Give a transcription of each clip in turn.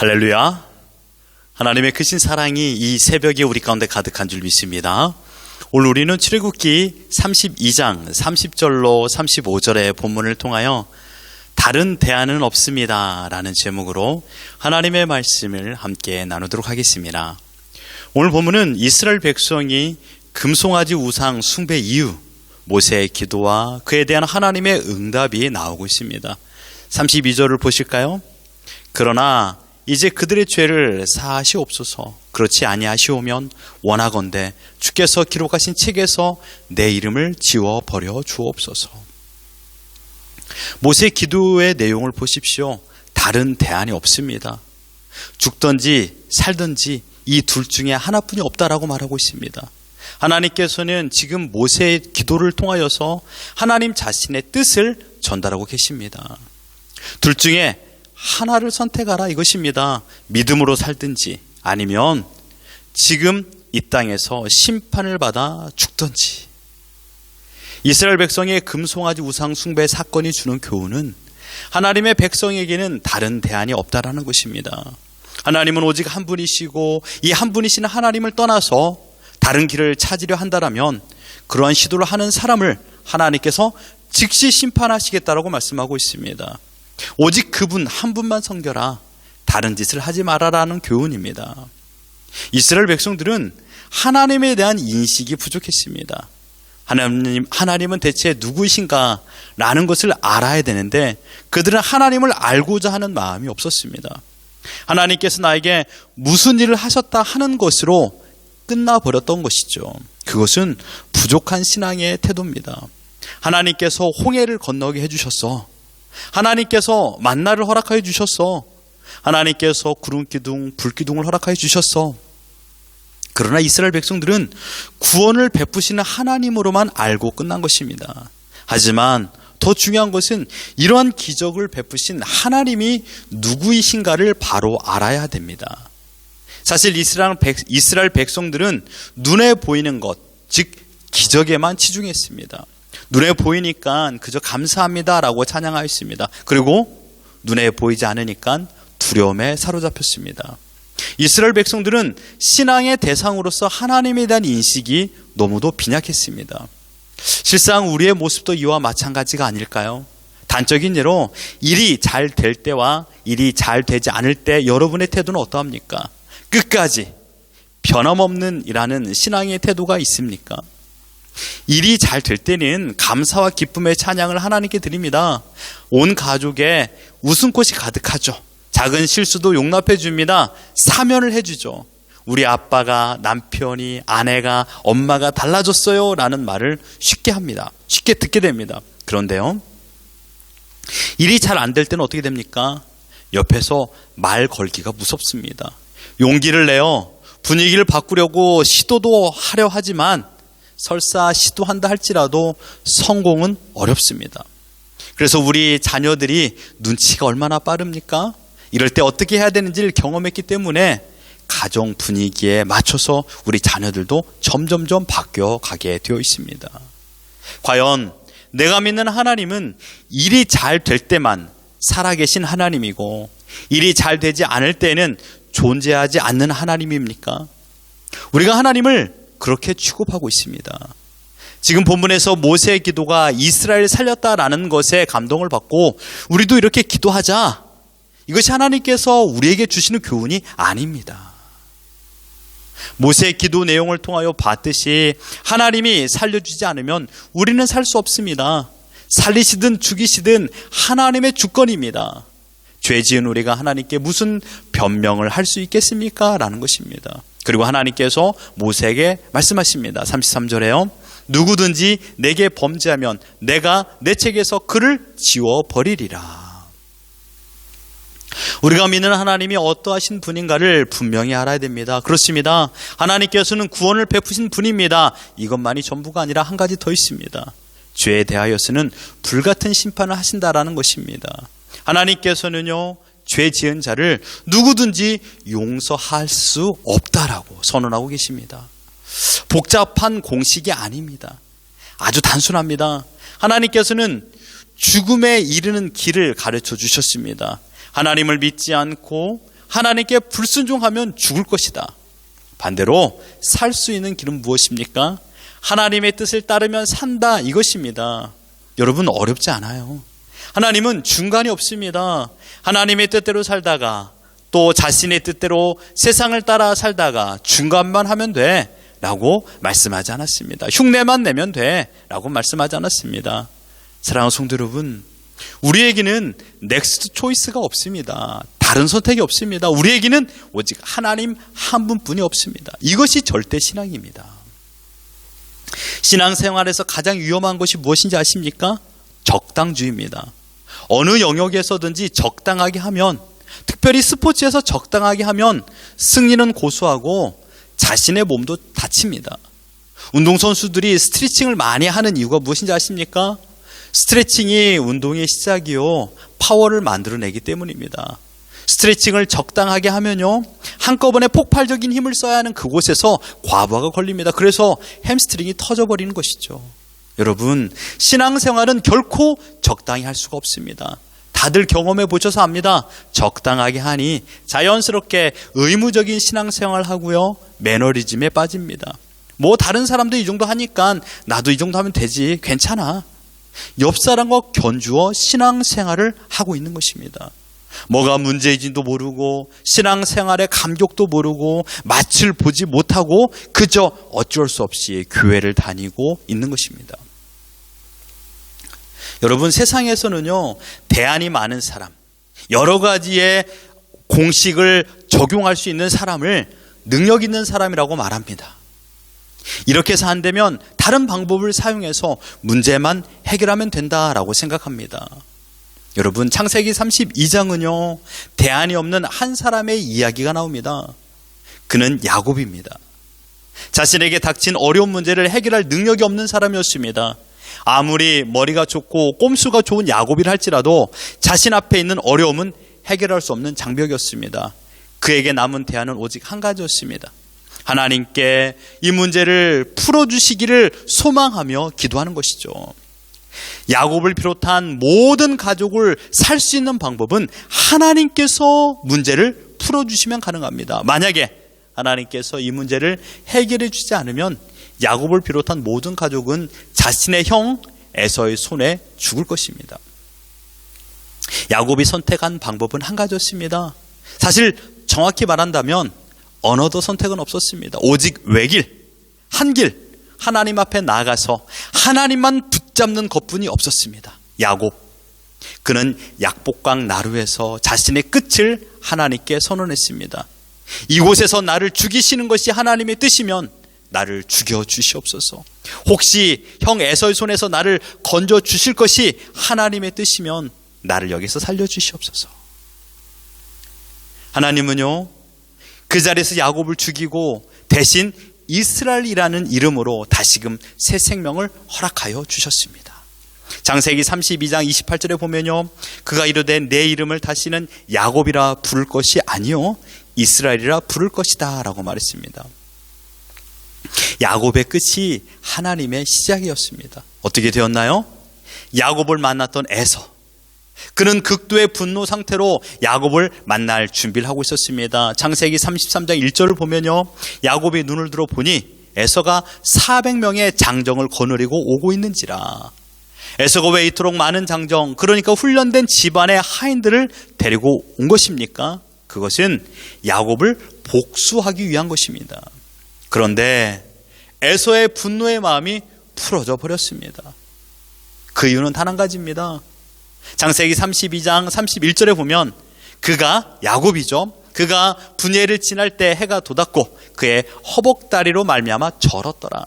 할렐루야. 하나님의 크신 사랑이 이 새벽에 우리 가운데 가득한 줄 믿습니다. 오늘 우리는 출애굽기 32장 30절로 35절의 본문을 통하여 다른 대안은 없습니다. 라는 제목으로 하나님의 말씀을 함께 나누도록 하겠습니다. 오늘 본문은 이스라엘 백성이 금송아지 우상 숭배 이후 모세의 기도와 그에 대한 하나님의 응답이 나오고 있습니다. 32절을 보실까요? 그러나 이제 그들의 죄를 사하시옵소서. 그렇지 아니하시오면 원하건대 주께서 기록하신 책에서 내 이름을 지워 버려 주옵소서. 모세의 기도의 내용을 보십시오. 다른 대안이 없습니다. 죽든지 살든지 이 둘 중에 하나뿐이 없다라고 말하고 있습니다. 하나님께서는 지금 모세의 기도를 통하여서 하나님 자신의 뜻을 전달하고 계십니다. 둘 중에 하나를 선택하라 이것입니다. 믿음으로 살든지 아니면 지금 이 땅에서 심판을 받아 죽든지. 이스라엘 백성의 금송아지 우상 숭배 사건이 주는 교훈은 하나님의 백성에게는 다른 대안이 없다라는 것입니다. 하나님은 오직 한 분이시고 이 한 분이신 하나님을 떠나서 다른 길을 찾으려 한다라면 그러한 시도를 하는 사람을 하나님께서 즉시 심판하시겠다라고 말씀하고 있습니다. 오직 그분 한 분만 섬겨라. 다른 짓을 하지 말아라는 교훈입니다. 이스라엘 백성들은 하나님에 대한 인식이 부족했습니다. 하나님, 하나님은 대체 누구이신가? 라는 것을 알아야 되는데 그들은 하나님을 알고자 하는 마음이 없었습니다. 하나님께서 나에게 무슨 일을 하셨다 하는 것으로 끝나버렸던 것이죠. 그것은 부족한 신앙의 태도입니다. 하나님께서 홍해를 건너게 해주셨어. 하나님께서 만나를 허락하여 주셨어. 하나님께서 구름 기둥, 불 기둥을 허락하여 주셨어. 그러나 이스라엘 백성들은 구원을 베푸시는 하나님으로만 알고 끝난 것입니다. 하지만 더 중요한 것은 이러한 기적을 베푸신 하나님이 누구이신가를 바로 알아야 됩니다. 사실 이스라엘, 백성들은 눈에 보이는 것, 즉 기적에만 치중했습니다. 눈에 보이니까 그저 감사합니다라고 찬양하였습니다. 그리고 눈에 보이지 않으니까 두려움에 사로잡혔습니다. 이스라엘 백성들은 신앙의 대상으로서 하나님에 대한 인식이 너무도 빈약했습니다. 실상 우리의 모습도 이와 마찬가지가 아닐까요? 단적인 예로 일이 잘 될 때와 일이 잘 되지 않을 때 여러분의 태도는 어떠합니까? 끝까지 변함없는 이라는 신앙의 태도가 있습니까? 일이 잘 될 때는 감사와 기쁨의 찬양을 하나님께 드립니다. 온 가족에 웃음꽃이 가득하죠. 작은 실수도 용납해 줍니다. 사면을 해 주죠. 우리 아빠가 남편이 아내가 엄마가 달라졌어요 라는 말을 쉽게 합니다. 쉽게 듣게 됩니다. 그런데요. 일이 잘 안 될 때는 어떻게 됩니까? 옆에서 말 걸기가 무섭습니다. 용기를 내어 분위기를 바꾸려고 시도도 하려 하지만 설사 시도한다 할지라도 성공은 어렵습니다. 그래서 우리 자녀들이 눈치가 얼마나 빠릅니까? 이럴 때 어떻게 해야 되는지를 경험했기 때문에 가정 분위기에 맞춰서 우리 자녀들도 점점점 바뀌어 가게 되어 있습니다. 과연 내가 믿는 하나님은 일이 잘 될 때만 살아계신 하나님이고 일이 잘 되지 않을 때는 존재하지 않는 하나님입니까? 우리가 하나님을 그렇게 취급하고 있습니다. 지금 본문에서 모세의 기도가 이스라엘 살렸다라는 것에 감동을 받고 우리도 이렇게 기도하자. 이것이 하나님께서 우리에게 주시는 교훈이 아닙니다. 모세의 기도 내용을 통하여 봤듯이 하나님이 살려주지 않으면 우리는 살 수 없습니다. 살리시든 죽이시든 하나님의 주권입니다. 죄 지은 우리가 하나님께 무슨 변명을 할 수 있겠습니까? 라는 것입니다. 그리고 하나님께서 모세에게 말씀하십니다. 33절에요. 누구든지 내게 범죄하면 내가 내 책에서 그를 지워 버리리라. 우리가 믿는 하나님이 어떠하신 분인가를 분명히 알아야 됩니다. 그렇습니다. 하나님께서는 구원을 베푸신 분입니다. 이것만이 전부가 아니라 한 가지 더 있습니다. 죄에 대하여서는 불같은 심판을 하신다라는 것입니다. 하나님께서는요, 죄 지은 자를 누구든지 용서할 수 없다라고 선언하고 계십니다. 복잡한 공식이 아닙니다. 아주 단순합니다. 하나님께서는 죽음에 이르는 길을 가르쳐 주셨습니다. 하나님을 믿지 않고 하나님께 불순종하면 죽을 것이다. 반대로 살 수 있는 길은 무엇입니까? 하나님의 뜻을 따르면 산다 이것입니다. 여러분 어렵지 않아요. 하나님은 중간이 없습니다. 하나님의 뜻대로 살다가 또 자신의 뜻대로 세상을 따라 살다가 중간만 하면 돼. 라고 말씀하지 않았습니다. 흉내만 내면 돼. 라고 말씀하지 않았습니다. 사랑하는 성도 여러분, 우리에게는 넥스트 초이스가 없습니다. 다른 선택이 없습니다. 우리에게는 오직 하나님 한 분뿐이 없습니다. 이것이 절대 신앙입니다. 신앙 생활에서 가장 위험한 것이 무엇인지 아십니까? 적당주의입니다. 어느 영역에서든지 적당하게 하면 특별히 스포츠에서 적당하게 하면 승리는 고수하고 자신의 몸도 다칩니다. 운동선수들이 스트레칭을 많이 하는 이유가 무엇인지 아십니까? 스트레칭이 운동의 시작이요. 파워를 만들어내기 때문입니다. 스트레칭을 적당하게 하면요. 한꺼번에 폭발적인 힘을 써야 하는 그곳에서 과부하가 걸립니다. 그래서 햄스트링이 터져버리는 것이죠. 여러분, 신앙생활은 결코 적당히 할 수가 없습니다. 다들 경험해 보셔서 압니다. 적당하게 하니 자연스럽게 의무적인 신앙생활 하고요. 매너리즘에 빠집니다. 뭐 다른 사람도 이 정도 하니까 나도 이 정도 하면 되지. 괜찮아. 옆 사람과 견주어 신앙생활을 하고 있는 것입니다. 뭐가 문제인지도 모르고 신앙생활의 감격도 모르고 맛을 보지 못하고 그저 어쩔 수 없이 교회를 다니고 있는 것입니다. 여러분 세상에서는요 대안이 많은 사람 여러 가지의 공식을 적용할 수 있는 사람을 능력 있는 사람이라고 말합니다. 이렇게 해서 안 되면 다른 방법을 사용해서 문제만 해결하면 된다라고 생각합니다. 여러분 창세기 32장은요 대안이 없는 한 사람의 이야기가 나옵니다. 그는 야곱입니다. 자신에게 닥친 어려운 문제를 해결할 능력이 없는 사람이었습니다. 아무리 머리가 좋고 꼼수가 좋은 야곱이라 할지라도 자신 앞에 있는 어려움은 해결할 수 없는 장벽이었습니다. 그에게 남은 대안은 오직 한 가지였습니다. 하나님께 이 문제를 풀어주시기를 소망하며 기도하는 것이죠. 야곱을 비롯한 모든 가족을 살 수 있는 방법은 하나님께서 문제를 풀어주시면 가능합니다. 만약에 하나님께서 이 문제를 해결해 주지 않으면 야곱을 비롯한 모든 가족은 자신의 형 에서의 손에 죽을 것입니다. 야곱이 선택한 방법은 한 가지였습니다. 사실 정확히 말한다면 언어도 선택은 없었습니다. 오직 외길, 한 길, 하나님 앞에 나가서 하나님만 붙잡는 것뿐이 없었습니다. 야곱. 그는 약복강 나루에서 자신의 끝을 하나님께 선언했습니다. 이곳에서 나를 죽이시는 것이 하나님의 뜻이면 나를 죽여 주시옵소서. 혹시 형 에서의 손에서 나를 건져 주실 것이 하나님의 뜻이면 나를 여기서 살려 주시옵소서. 하나님은요, 그 자리에서 야곱을 죽이고 대신 이스라엘이라는 이름으로 다시금 새 생명을 허락하여 주셨습니다. 장세기 32장 28절에 보면요. 그가 이르되 내 이름을 다시는 야곱이라 부를 것이 아니요 이스라엘이라 부를 것이다 라고 말했습니다. 야곱의 끝이 하나님의 시작이었습니다. 어떻게 되었나요? 야곱을 만났던 에서 그는 극도의 분노 상태로 야곱을 만날 준비를 하고 있었습니다. 창세기 33장 1절을 보면요. 야곱이 눈을 들어 보니 에서가 400명의 장정을 거느리고 오고 있는지라. 에서가 왜 이토록 많은 장정, 그러니까 훈련된 집안의 하인들을 데리고 온 것입니까? 그것은 야곱을 복수하기 위한 것입니다. 그런데 에서의 분노의 마음이 풀어져 버렸습니다. 그 이유는 단 한 가지입니다. 장세기 32장 31절에 보면 그가 야곱이죠. 그가 분예를 지날 때 해가 돋았고 그의 허벅다리로 말미암아 절었더라.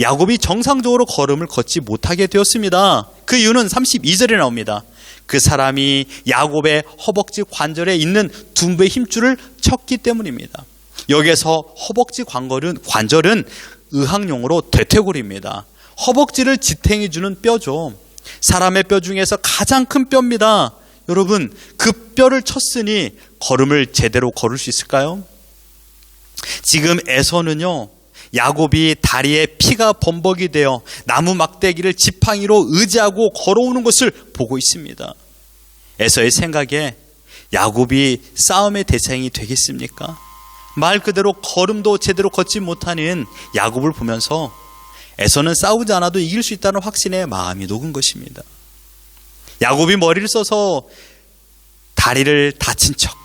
야곱이 정상적으로 걸음을 걷지 못하게 되었습니다. 그 이유는 32절에 나옵니다. 그 사람이 야곱의 허벅지 관절에 있는 둔부의 힘줄을 쳤기 때문입니다. 여기에서 허벅지 관절은, 관절은 의학용어로 대퇴골입니다. 허벅지를 지탱해 주는 뼈죠. 사람의 뼈 중에서 가장 큰 뼈입니다. 여러분, 그 뼈를 쳤으니 걸음을 제대로 걸을 수 있을까요? 지금 에서는요, 야곱이 다리에 피가 범벅이 되어 나무 막대기를 지팡이로 의지하고 걸어오는 것을 보고 있습니다. 에서의 생각에 야곱이 싸움의 대상이 되겠습니까? 말 그대로 걸음도 제대로 걷지 못하는 야곱을 보면서 에서는 싸우지 않아도 이길 수 있다는 확신에 마음이 녹은 것입니다. 야곱이 머리를 써서 다리를 다친 척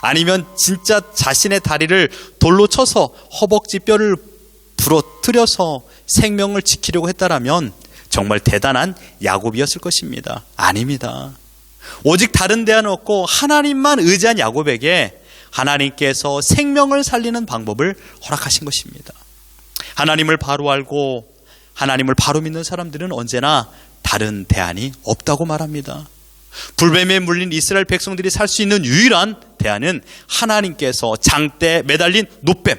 아니면 진짜 자신의 다리를 돌로 쳐서 허벅지 뼈를 부러뜨려서 생명을 지키려고 했다라면 정말 대단한 야곱이었을 것입니다. 아닙니다. 오직 다른 대안 없고 하나님만 의지한 야곱에게 하나님께서 생명을 살리는 방법을 허락하신 것입니다. 하나님을 바로 알고 하나님을 바로 믿는 사람들은 언제나 다른 대안이 없다고 말합니다. 불뱀에 물린 이스라엘 백성들이 살 수 있는 유일한 대안은 하나님께서 장대에 매달린 노뱀,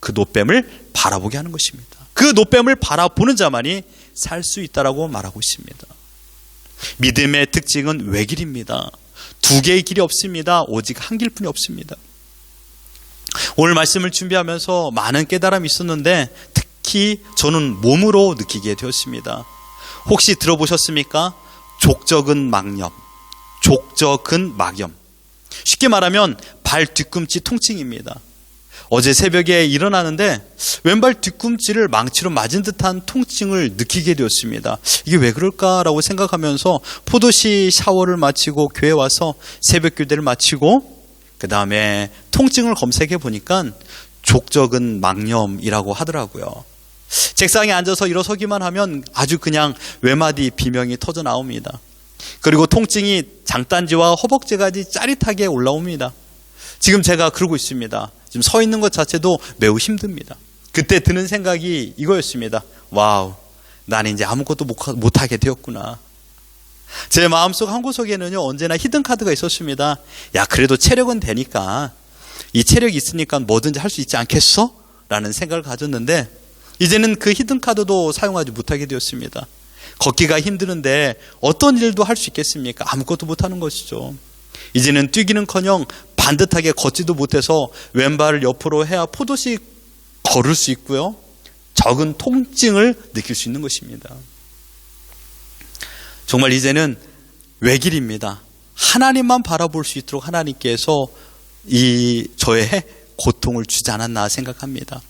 그 노뱀을 바라보게 하는 것입니다. 그 노뱀을 바라보는 자만이 살 수 있다라고 말하고 있습니다. 믿음의 특징은 외길입니다. 두 개의 길이 없습니다. 오직 한 길뿐이 없습니다. 오늘 말씀을 준비하면서 많은 깨달음이 있었는데 특히 저는 몸으로 느끼게 되었습니다. 혹시 들어보셨습니까? 족적은 막염, 족적은 막염. 쉽게 말하면 발 뒤꿈치 통증입니다. 어제 새벽에 일어나는데 왼발 뒤꿈치를 망치로 맞은 듯한 통증을 느끼게 되었습니다. 이게 왜 그럴까라고 생각하면서 포도시 샤워를 마치고 교회 와서 새벽 교대를 마치고 그 다음에 통증을 검색해 보니까 족적은 망염이라고 하더라고요. 책상에 앉아서 일어서기만 하면 아주 그냥 외마디 비명이 터져 나옵니다. 그리고 통증이 장단지와 허벅지까지 짜릿하게 올라옵니다. 지금 제가 그러고 있습니다. 지금 서 있는 것 자체도 매우 힘듭니다. 그때 드는 생각이 이거였습니다. 와우, 나는 이제 아무것도 못하게 되었구나. 제 마음속 한 구석에는요, 언제나 히든카드가 있었습니다. 야, 그래도 체력은 되니까, 이 체력이 있으니까 뭐든지 할 수 있지 않겠어? 라는 생각을 가졌는데, 이제는 그 히든카드도 사용하지 못하게 되었습니다. 걷기가 힘드는데 어떤 일도 할 수 있겠습니까? 아무것도 못하는 것이죠. 이제는 뛰기는 커녕 반듯하게 걷지도 못해서 왼발을 옆으로 해야 포도씩 걸을 수 있고요. 적은 통증을 느낄 수 있는 것입니다. 정말 이제는 외길입니다. 하나님만 바라볼 수 있도록 하나님께서 이 저의 고통을 주지 않았나 생각합니다.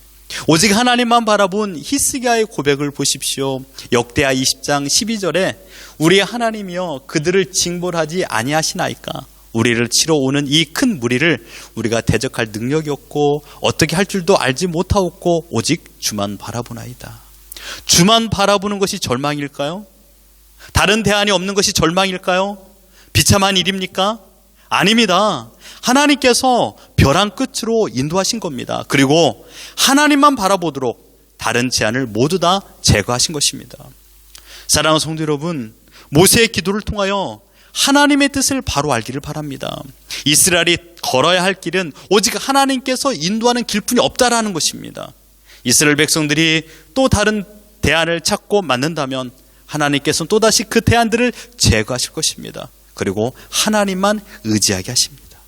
오직 하나님만 바라본 히스기야의 고백을 보십시오. 역대하 20장 12절에 우리 하나님이여 그들을 징벌하지 아니하시나이까 우리를 치러 오는 이 큰 무리를 우리가 대적할 능력이 없고 어떻게 할 줄도 알지 못하옵고 오직 주만 바라보나이다. 주만 바라보는 것이 절망일까요? 다른 대안이 없는 것이 절망일까요? 비참한 일입니까? 아닙니다. 하나님께서 벼랑 끝으로 인도하신 겁니다. 그리고 하나님만 바라보도록 다른 제안을 모두 다 제거하신 것입니다. 사랑하는 성도 여러분, 모세의 기도를 통하여 하나님의 뜻을 바로 알기를 바랍니다. 이스라엘이 걸어야 할 길은 오직 하나님께서 인도하는 길뿐이 없다라는 것입니다. 이스라엘 백성들이 또 다른 대안을 찾고 맞는다면 하나님께서는 또다시 그 대안들을 제거하실 것입니다. 그리고 하나님만 의지하게 하십니다.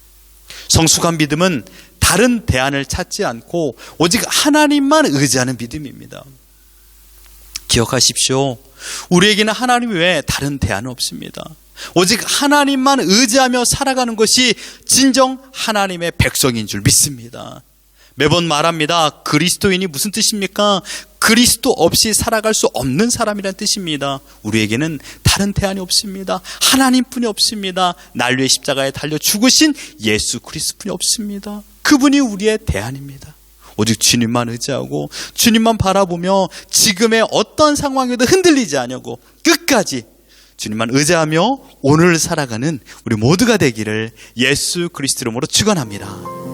성숙한 믿음은 다른 대안을 찾지 않고 오직 하나님만 의지하는 믿음입니다. 기억하십시오. 우리에게는 하나님 외에 다른 대안은 없습니다. 오직 하나님만 의지하며 살아가는 것이 진정 하나님의 백성인 줄 믿습니다. 매번 말합니다. 그리스도인이 무슨 뜻입니까? 그리스도 없이 살아갈 수 없는 사람이란 뜻입니다. 우리에게는 다른 대안이 없습니다. 하나님뿐이 없습니다. 난류의 십자가에 달려 죽으신 예수 그리스도뿐이 없습니다. 그분이 우리의 대안입니다. 오직 주님만 의지하고 주님만 바라보며 지금의 어떤 상황에도 흔들리지 않냐고 끝까지 주님만 의지하며 오늘 살아가는 우리 모두가 되기를 예수 그리스도 이름으로 축원합니다.